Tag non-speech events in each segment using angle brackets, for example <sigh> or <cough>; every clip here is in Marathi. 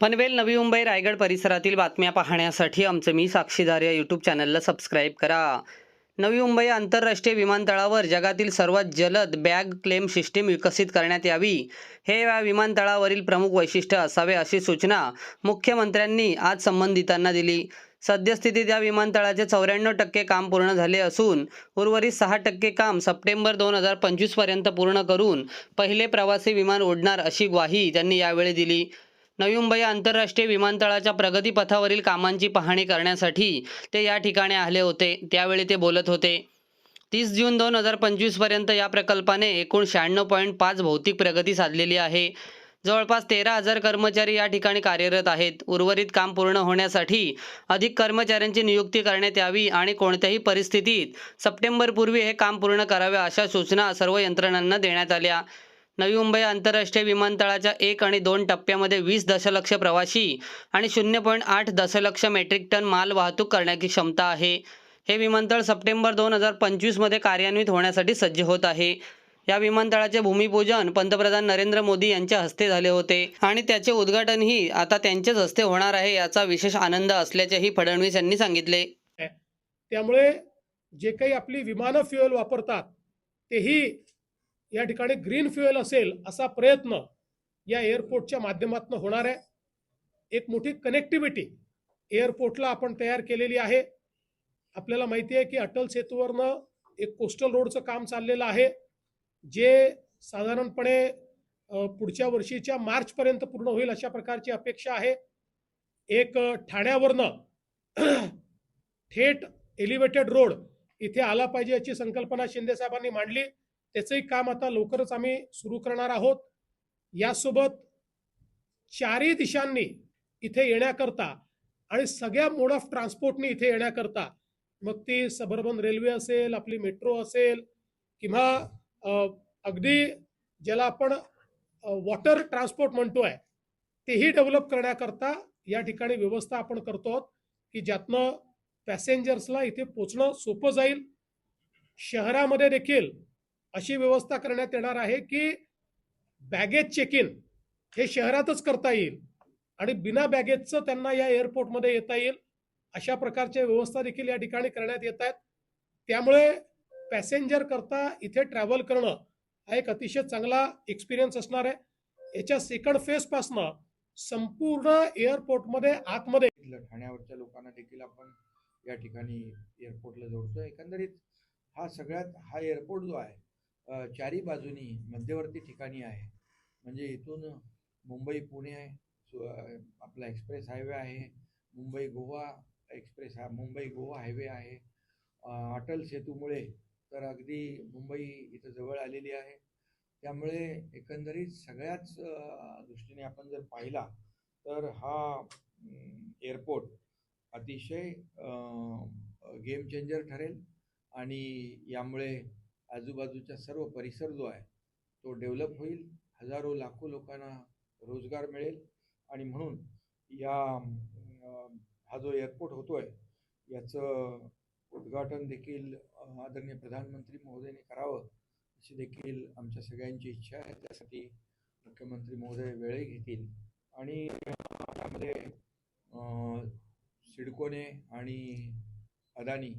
पनवेल नवी मुंबई रायगड परिसरातील बातम्या पाहण्यासाठी आमचं मी साक्षीदार या यूट्यूब चॅनलला सबस्क्राईब करा. नवी मुंबई आंतरराष्ट्रीय विमानतळावर जगातील सर्वात जलद बॅग क्लेम सिस्टीम विकसित करण्यात यावी. हे या विमानतळावरील प्रमुख वैशिष्ट्य असावे अशी सूचना मुख्यमंत्र्यांनी आज संबंधितांना दिली. सद्यस्थितीत या विमानतळाचे चौऱ्याण्णव टक्के काम पूर्ण झाले असून उर्वरित सहा टक्के काम सप्टेंबर दोन हजार पंचवीसपर्यंत पूर्ण करून पहिले प्रवासी विमान उडणार अशी ग्वाही त्यांनी यावेळी दिली. नवी मुंबई आंतरराष्ट्रीय विमानतळाच्या प्रगतीपथावरील कामांची पाहणी करण्यासाठी ते या ठिकाणी आले होते. त्यावेळी ते बोलत होते. तीस जून दोन हजार पंचवीसपर्यंत या प्रकल्पाने एकूण शहाण्णव पॉईंट पाच भौतिक प्रगती साधलेली आहे. जवळपास तेरा हजार कर्मचारी या ठिकाणी कार्यरत आहेत. उर्वरित काम पूर्ण होण्यासाठी अधिक कर्मचाऱ्यांची नियुक्ती करण्यात यावी आणि कोणत्याही परिस्थितीत सप्टेंबरपूर्वी हे काम पूर्ण करावे अशा सूचना सर्व यंत्रणांना देण्यात आल्या. नवी मुंबई आंतरराष्ट्रीय विमानतळाच्या एक आणि दोन टप्प्यामध्ये वीस दशलक्ष प्रवासी आणि शून्य पॉईंट आठ दशलक्ष मेट्रिक टन माल वाहतूक करण्याची क्षमता आहे. हे विमानतळ सप्टेंबर दोन हजार पंचवीसमध्ये कार्यान्वित होण्यासाठी सज्ज होत आहे. या विमानतळाचे भूमिपूजन पंतप्रधान नरेंद्र मोदी यांच्या हस्ते झाले होते आणि त्याचे उद्घाटनही आता त्यांच्याच हस्ते होणार आहे याचा विशेष आनंद असल्याचेही फडणवीस यांनी सांगितले. त्यामुळे जे काही आपली विमानं फ्युएल वापरतात तेही या ठिकाणी ग्रीन फ्युएल असेल असा प्रयत्न या एअरपोर्टच्या माध्यमातून होणार आहे. एक मोठी कनेक्टिव्हिटी एअरपोर्टला आपण तयार केलेली आहे. आपल्याला माहिती आहे की अटल सेतूवरनं एक कोस्टल रोडचं काम चाललेलं आहे जे साधारणपणे पुढच्या वर्षीच्या मार्चपर्यंत पूर्ण होईल अशा प्रकारची अपेक्षा आहे. एक ठाण्यावरनं <clears throat> थेट एलिव्हेटेड रोड इथे आला पाहिजे याची संकल्पना शिंदे साहेबांनी मांडली. त्याचंही काम आता लवकरच आम्ही सुरू करणार आहोत. यासोबत चारही दिशांनी इथे येण्याकरता आणि सगळ्या मोड ऑफ ट्रान्सपोर्टनी इथे येण्याकरता मग ती सबर्बन रेल्वे असेल आपली मेट्रो असेल किंवा अगदी ज्याला आपण वॉटर ट्रान्सपोर्ट म्हणतोय तेही डेव्हलप करण्याकरता या ठिकाणी व्यवस्था आपण करतो आहोत की ज्यातनं पॅसेंजर्सला इथे पोचणं सोपं जाईल. शहरामध्ये देखील अशी व्यवस्था करण्यात येणार आहे की बॅगेज चेक इन हे शहरातच करता येईल आणि बिना बॅगेजचं त्यांना या एअरपोर्टमध्ये येता येईल. अशा प्रकारच्या व्यवस्था देखील या ठिकाणी करण्यात येत आहेत. त्यामुळे पॅसेंजर करता इथे ट्रॅव्हल करणं हा एक अतिशय चांगला एक्सपिरियन्स असणार आहे. याच्या सेकंड फेजपासनं संपूर्ण एअरपोर्टमध्ये आतमध्ये ठाण्यावरच्या लोकांना देखील आपण या ठिकाणी एअरपोर्टला जोडतो एकंदरीत हा सगळ्यात हा एअरपोर्ट जो आहे चारी बाजूनी मध्यवर्ती ठिकाणी आहे. म्हणजे इथून मुंबई पुणे आहे सु- आपला एक्सप्रेस हायवे आहे. मुंबई गोवा एक्सप्रेस हा मुंबई गोवा हायवे आहे. अटल सेतूमुळे तर अगदी मुंबई इथं जवळ आलेली आहे. त्यामुळे एकंदरीत सगळ्याच दृष्टीने आपण जर पाहिला तर हा एअरपोर्ट अतिशय गेम चेंजर ठरेल. आणि यामुळे आजूबाजूचा सर्व परिसर जो आहे तो डेव्हलप होईल. हजारो लाखो लोकांना रोजगार मिळेल. आणि म्हणून या हा जो एअरपोर्ट आहे याचं उद्घाटन देखील आदरणीय प्रधानमंत्री महोदयाने करावं अशी देखील आमच्या सगळ्यांची इच्छा आहे. त्यासाठी मुख्यमंत्री महोदय वेळही घेतील. आणि त्यामध्ये सिडकोने आणि अदानी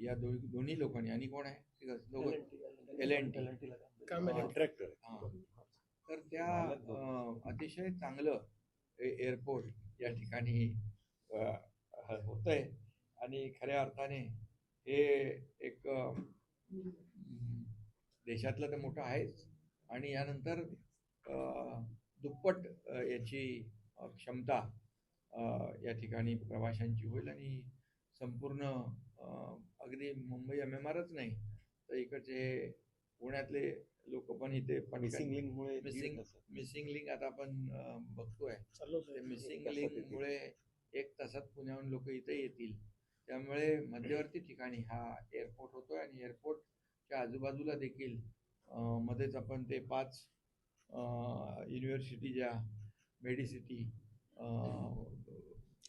या दो दोन्ही लोकांनी आणि कोण आहे? दोघं. एल एन टी तर त्या अतिशय चांगलं एअरपोर्ट या ठिकाणी होत आहे आणि खऱ्या अर्थाने हे एक देशातलं तर मोठं आहेच. आणि यानंतर दुप्पट याची क्षमता या ठिकाणी प्रवाशांची होईल आणि संपूर्ण अगदी मुंबई एम एम आरच नाही तर इकडचे पुण्यातले लोक पण इथे मिसिंग लिंकमुळे मिसिंग मिसिंग लिंक आता आपण बघतोय. ते मिसिंग लिंकमुळे एक तासात पुण्याहून लोक इथे येतील. त्यामुळे मध्यवर्ती ठिकाणी हा एअरपोर्ट होतोय आणि एअरपोर्टच्या आजूबाजूला देखील मध्येच आपण ते पाच युनिव्हर्सिटी ज्या medicity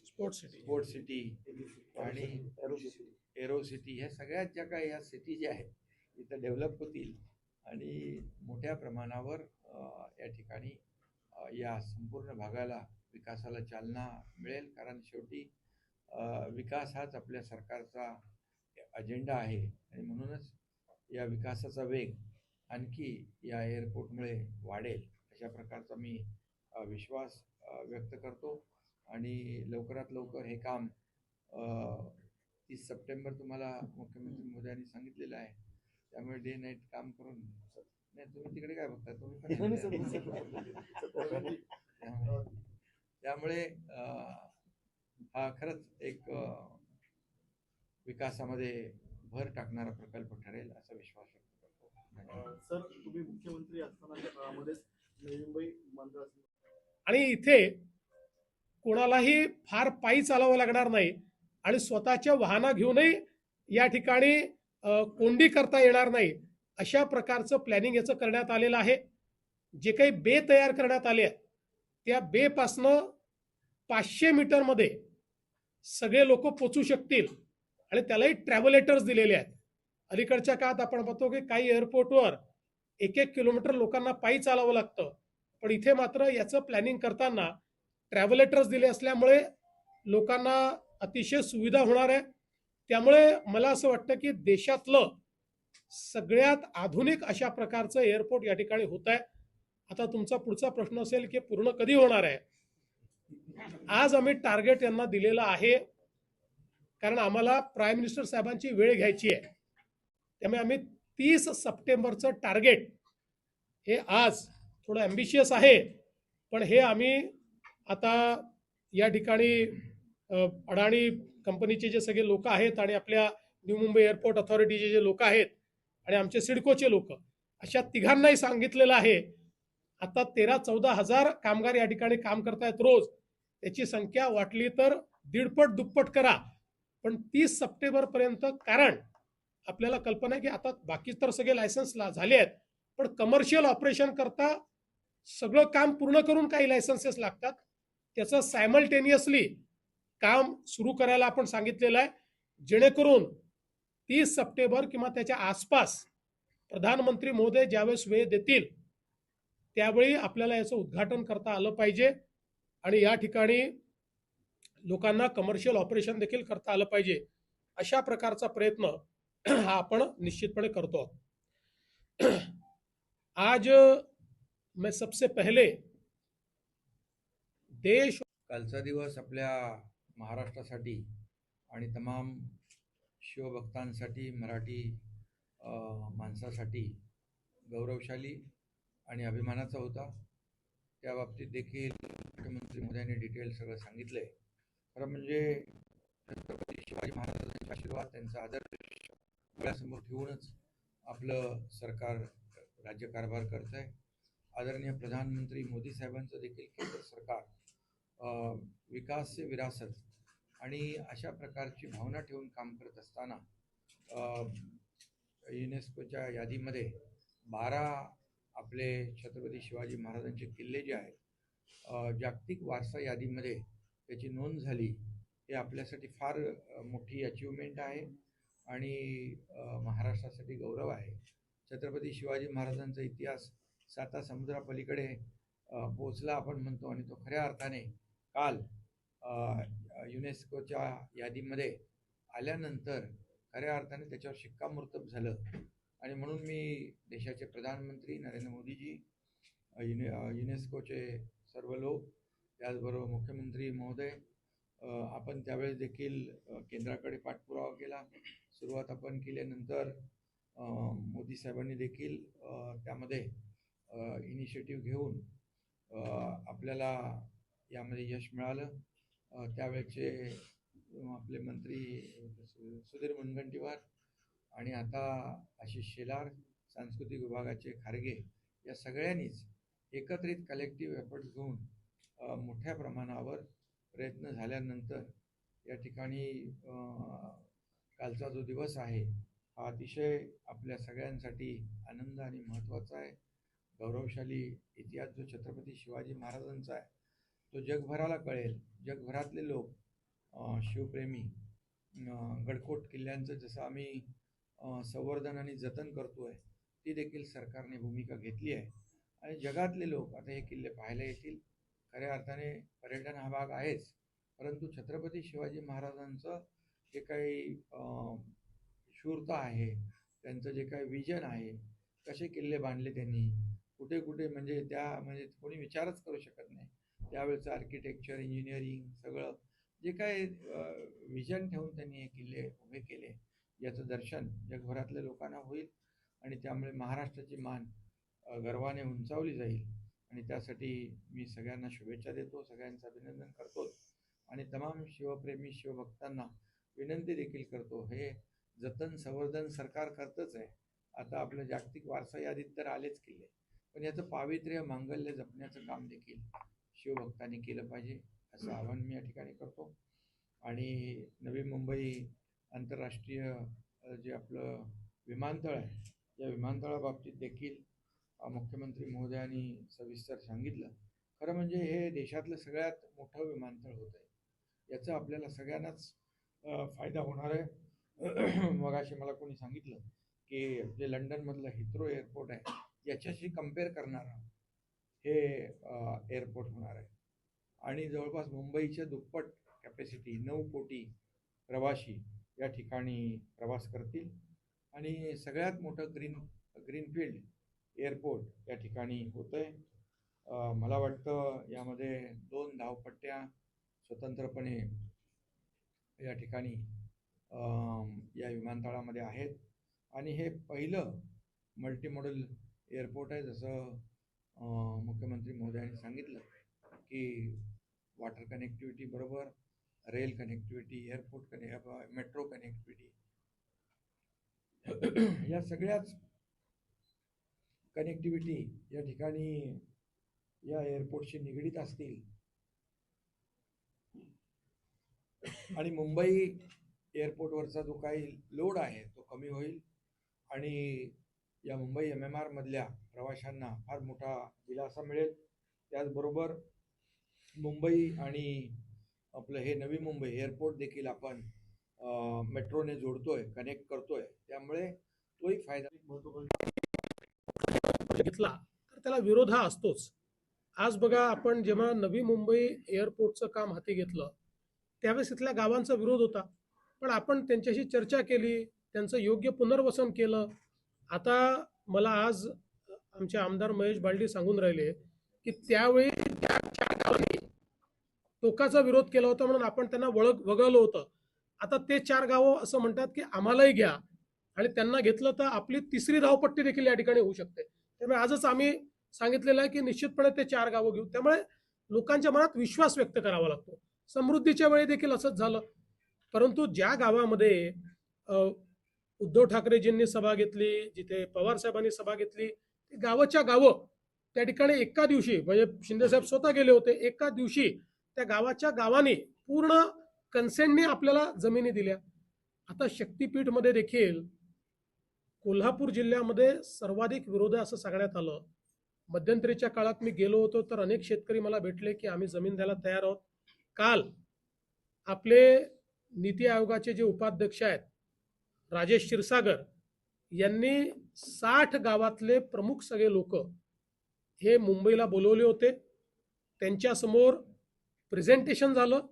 sports city sport city आणि एरो सिटी ह्या सगळ्यात ज्या काही ह्या सिटी ज्या आहेत इथं डेव्हलप होतील आणि मोठ्या प्रमाणावर या ठिकाणी या संपूर्ण भागाला विकासाला चालना मिळेल. कारण शेवटी विकास हाच आपल्या सरकारचा अजेंडा आहे. आणि म्हणूनच या विकासाचा वेग आणखी या एअरपोर्टमुळे वाढेल अशा प्रकारचा मी विश्वास व्यक्त करतो. आणि लवकरात लवकर हे काम तीस सप्टेंबर तुम्हाला मुख्यमंत्री मोदयांनी सांगितलेलं आहे. त्यामुळे डे नाईट काम करून नाही तुम्ही तिकडे काय बघता तुम्ही त्यामुळे हा खरंच एक विकासामध्ये भर टाकणारा प्रकल्प ठरेल असा विश्वास व्यक्त करतो. सर तुम्ही मुख्यमंत्री असतानाच्या काळामध्येच नवी मुंबई विमानतळ आणि इथे कोणालाही फार पायी चालावं लागणार नाही. आणि स्वतःच्या वाहना घेऊनही या ठिकाणी कोंडी करता येणार नाही. अशा प्रकारचं प्लॅनिंग याचं करण्यात आलेलं आहे. जे काही बे तयार करण्यात आले आहेत त्या बेपासनं पाचशे मीटरमध्ये सगळे लोक पोचू शकतील आणि त्यालाही ट्रॅव्हलेटर्स दिलेले आहेत. अलीकडच्या काळात आपण पाहतो की काही एअरपोर्टवर एक एक किलोमीटर लोकांना पायी चालावं लागतं. पण इथे मात्र याचं प्लॅनिंग करताना ट्रॅव्हलेटर्स दिले असल्यामुळे लोकांना अतिशय सुविधा होणार आहे. त्यामुळे मला असं वाटतं की देशातलं सगळ्यात आधुनिक अशा प्रकारचं एअरपोर्ट या ठिकाणी होत आहे. आता तुमचा पुढचा प्रश्न असेल की पूर्ण कधी होणार आहे? आज आम्ही टार्गेट यांना दिलेलं आहे. कारण आम्हाला प्राईम मिनिस्टर साहेबांची वेळ घ्यायची आहे. त्यामुळे आम्ही तीस सप्टेंबरचं टार्गेट हे आज थोडं ॲम्बिशियस आहे. पण हे आम्ही आता या ठिकाणी अडाणी कंपनीचे जे सगळे लोक आहेत आणि आपल्या न्यू मुंबई एअरपोर्ट अथॉरिटीचे जे लोक आहेत आणि आमचे सिडकोचे लोक अशा तिघांनाही सांगितलेलं आहे आता तेरा चौदा हजार कामगार या ठिकाणी काम करतायत रोज त्याची संख्या वाटली तर दीडपट दुप्पट करा. पण तीस सप्टेंबरपर्यंत कारण आपल्याला कल्पना आहे की आता बाकी तर सगळे लायसन्स झाले आहेत पण कमर्शियल ऑपरेशन करता सगळं काम पूर्ण करून काही लायसन्सेस लागतात त्याचं सायमल्टेनियसली काम सुरू करायला आपण सांगितलेलं आहे. जेणेकरून तीस सप्टेंबर किंवा त्याच्या आसपास प्रधानमंत्री मोदी ज्यावेळेस वेळ देतील त्यावेळी आपल्याला याचं उद्घाटन करता आलं पाहिजे. आणि या ठिकाणी लोकांना कमर्शियल ऑपरेशन देखील करता आलं पाहिजे. अशा प्रकारचा प्रयत्न हा आपण निश्चितपणे करतो आहोत. आज मैं सबसे पहले देश कालचा दिवस आपल्या महाराष्ट्रासाठी आणि तमाम शिवभक्तांसाठी मराठी माणसासाठी गौरवशाली आणि अभिमानाचा होता. त्या बाबतीत देखील मुख्यमंत्री मोदयांनी डिटेल सगळं सांगितलं आहे खरं म्हणजे छत्रपती शिवाजी महाराजांचा आशीर्वाद त्यांचा आदर डोळ्यासमोर ठेवूनच आपलं सरकार राज्यकारभार करत आहे आदरणीय प्रधानमंत्री मोदी साहेबांचं देखील केंद्र सरकार विकास से विरासत आणि अशा प्रकारची भावना ठेवून काम करत असताना युनेस्कोच्या यादीमध्ये बारा आपले छत्रपती शिवाजी महाराजांचे किल्ले जे आहेत जागतिक वारसा यादीमध्ये त्याची नोंद झाली हे आपल्यासाठी फार मोठी अचिव्हमेंट आहे आणि महाराष्ट्रासाठी गौरव आहे. छत्रपती शिवाजी महाराजांचा इतिहास साता समुद्रापलीकडे पोचला आपण म्हणतो आणि तो खऱ्या अर्थाने काल युनेस्कोच्या यादीमध्ये आल्यानंतर खऱ्या अर्थाने त्याच्यावर शिक्कामोर्तब झालं. आणि म्हणून मी देशाचे प्रधानमंत्री नरेंद्र मोदीजी युने युनेस्कोचे सर्व लोक त्याचबरोबर मुख्यमंत्री महोदय आपण त्यावेळेस देखील केंद्राकडे पाठपुरावा केला. सुरुवात आपण केल्यानंतर मोदी साहेबांनी देखील त्यामध्ये इनिशिएटिव्ह घेऊन आपल्याला यामध्ये यश मिळालं. त्यावेळेचे आपले मंत्री सुधीर मुनगंटीवार आणि आता आशिष शेलार सांस्कृतिक विभागाचे खारगे या सगळ्यांनीच एकत्रित कलेक्टिव्ह एफर्ट घेऊन मोठ्या प्रमाणावर प्रयत्न झाल्यानंतर या ठिकाणी कालचा जो दिवस आहे हा अतिशय आपल्या सगळ्यांसाठी आनंद आणि महत्त्वाचा आहे. गौरवशाली इतिहास जो छत्रपती शिवाजी महाराजांचा आहे तो जगभराला कळेल. जगभरातले लोक शिवप्रेमी गडकोट किल्ल्यांचं जसं आम्ही संवर्धन आणि जतन करतो आहे ती देखील सरकारने भूमिका घेतली आहे. आणि जगातले लोक आता हे किल्ले पाहायला येतील. खऱ्या अर्थाने पर्यटन हा भाग आहेच. परंतु छत्रपती शिवाजी महाराजांचं जे काही शूरता आहे त्यांचं जे काही विजन आहे कसे किल्ले बांधले त्यांनी कुठे कुठे म्हणजे त्या म्हणजे कोणी विचारच करू शकत नाही. त्यावेळेचं आर्किटेक्चर इंजिनिअरिंग सगळं जे काय विजन ठेवून त्यांनी हे किल्ले उभे केले याचं दर्शन जगभरातल्या लोकांना होईल आणि त्यामुळे महाराष्ट्राची मान गर्वाने उंचावली जाईल. आणि त्यासाठी मी सगळ्यांना शुभेच्छा देतो सगळ्यांचं अभिनंदन करतो आणि तमाम शिवप्रेमी शिवभक्तांना विनंती देखील करतो. हे जतन संवर्धन सरकार करतच आहे. आता आपलं जागतिक वारसा यादीत तर आलेच किल्ले. पण याचं पावित्र्य मांगल्य जपण्याचं काम देखील शिवभक्तांनी केलं पाहिजे असं आवाहन मी या ठिकाणी करतो. आणि नवी मुंबई आंतरराष्ट्रीय जे आपलं विमानतळ आहे या विमानतळाबाबतीत देखील मुख्यमंत्री महोदयांनी सविस्तर सांगितलं. खरं म्हणजे हे देशातलं सगळ्यात मोठं विमानतळ होत आहे. याचा आपल्याला सगळ्यांनाच फायदा होणार आहे. <clears throat> मगाशी मला कोणी सांगितलं की जे लंडनमधलं हिथ्रो एअरपोर्ट आहे याच्याशी कंपेअर करणारा हे एअरपोर्ट होणार आहे. आणि जवळपास मुंबईच्या दुप्पट कॅपॅसिटी नऊ कोटी प्रवाशी या ठिकाणी प्रवास करतील. आणि सगळ्यात मोठं ग्रीन ग्रीनफील्ड एअरपोर्ट या ठिकाणी होतं आहे मला वाटतं यामध्ये दोन धावपट्ट्या स्वतंत्रपणे या ठिकाणी या विमानतळामध्ये आहेत. आणि हे पहिलं मल्टीमॉडल एअरपोर्ट आहे जसं मुख्यमंत्री महोदयांनी सांगितलं की वॉटर कनेक्टिव्हिटी बरोबर रेल कनेक्टिव्हिटी एअरपोर्ट कने मेट्रो कनेक्टिव्हिटी या सगळ्याच कनेक्टिव्हिटी या ठिकाणी या एअरपोर्टशी निगडीत असतील. आणि मुंबई एअरपोर्टवरचा जो काही लोड आहे तो कमी होईल. आणि या मुंबई एम एम आरमधल्या प्रवाशांना फार मोठा दिलासा मिळेल. त्याचबरोबर मुंबई आणि आपलं हे नवी मुंबई एअरपोर्ट देखील आपण मेट्रोने जोडतोय कनेक्ट करतोय. त्यामुळे तोही फायदा घेतला तर त्याला विरोध हा असतोच. आज बघा आपण जेव्हा नवी मुंबई एअरपोर्टचं काम हाती घेतलं त्यावेळेस इथल्या गावांचा विरोध होता. पण आपण त्यांच्याशी चर्चा केली त्यांचं योग्य पुनर्वसन केलं आता मला आज आमचे आमदार महेश बालडी सांगून राहिले की त्यावेळी त्या चार गावांनी टोकाचा विरोध केला होता म्हणून आपण त्यांना वळग वगळलं होतं. आता ते चार गावं असं म्हणतात की आम्हालाही घ्या आणि त्यांना घेतलं तर आपली तिसरी धावपट्टी देखील या ठिकाणी होऊ शकते. त्यामुळे आजच आम्ही सांगितलेलं आहे की निश्चितपणे ते चार गावं घेऊ. त्यामुळे लोकांच्या मनात विश्वास व्यक्त करावा लागतो. समृद्धीच्या वेळी देखील असंच झालं. परंतु ज्या गावामध्ये उद्धव ठाकरेजींनी सभा घेतली जिथे पवार साहेबांनी सभा घेतली. ती गावाच्या गावं त्या ठिकाणी एका दिवशी म्हणजे शिंदेसाहेब स्वतः गेले होते एका दिवशी त्या गावाच्या गावाने पूर्ण कन्सेंटने आपल्याला जमिनी दिल्या. आता शक्तीपीठमध्ये देखील कोल्हापूर जिल्ह्यामध्ये सर्वाधिक विरोध आहे असं सांगण्यात आलं. मध्यंतरीच्या काळात मी गेलो होतो तर अनेक शेतकरी मला भेटले की आम्ही जमीन द्यायला तयार आहोत. काल आपले नीती आयोगाचे जे उपाध्यक्ष आहेत राजेश क्षीरसागर यांनी साठ गावातले प्रमुख सगळे लोक हे मुंबईला बोलवले होते. त्यांच्यासमोर प्रेझेंटेशन झालं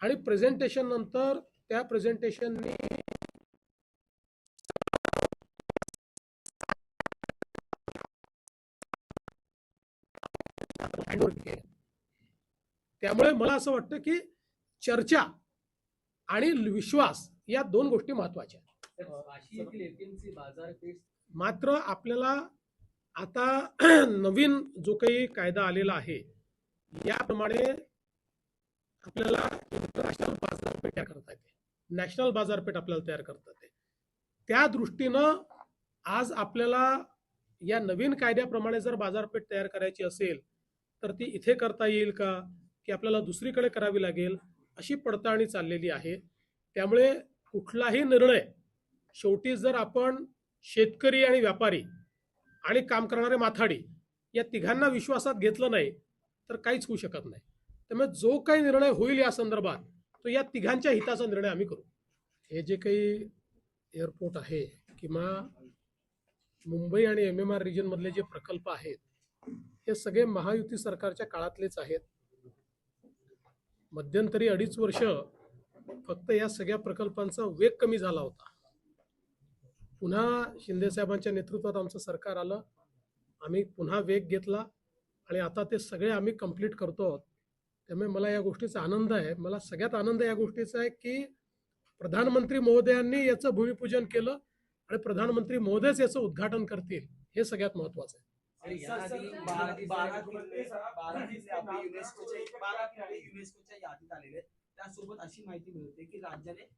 आणि प्रेझेंटेशन नंतर त्या प्रेझेंटेशनने त्यामुळे मला असं वाटतं की चर्चा आणि विश्वास या दोन गोष्टी महत्त्वाच्या बाजारपेठ. मात्र आपल्याला आता <clears throat> नवीन जो काही कायदा आलेला आहे याप्रमाणे आपल्याला इंटरनॅशनल बाजारपेठ तयार करता येते. नॅशनल बाजारपेठ आपल्याला तयार करता येते. त्या दृष्टीनं आज आपल्याला या नवीन कायद्याप्रमाणे जर बाजारपेठ तयार करायची असेल तर ती इथे करता येईल का? की आपल्याला दुसरीकडे करावी लागेल? अशी पडताळणी चाललेली आहे. त्यामुळे कुठलाही निर्णय शेवटी जर आपण शेतकरी आणि व्यापारी आणि काम करणारे माथाडी या तिघांना विश्वासात घेतलं नाही तर काहीच होऊ शकत नाही. त्यामुळे जो काही निर्णय होईल या संदर्भात तो या तिघांच्या हिताचा निर्णय आम्ही करू. हे जे काही एअरपोर्ट आहे किंवा मुंबई आणि एम एम आर रिजनमधले जे प्रकल्प आहेत हे सगळे महायुती सरकारच्या काळातलेच आहेत. मध्यंतरी अडीच वर्ष फक्त या सगळ्या प्रकल्पांचा वेग कमी झाला होता. पुन्हा शिंदेसाहेबांच्या नेतृत्वात आमचं सरकार आलं. आम्ही पुन्हा वेग घेतला आणि आता ते सगळे आम्ही कंप्लीट करतो आहोत. त्यामुळे मला या गोष्टीचा आनंद आहे. मला सगळ्यात आनंद या गोष्टीचा आहे की प्रधानमंत्री महोदयांनी याचं भूमिपूजन केलं आणि प्रधानमंत्री महोदयच याचं उद्घाटन करतील. हे सगळ्यात महत्वाचं आहे. त्यासोबत अशी माहिती मिळते की राज्याने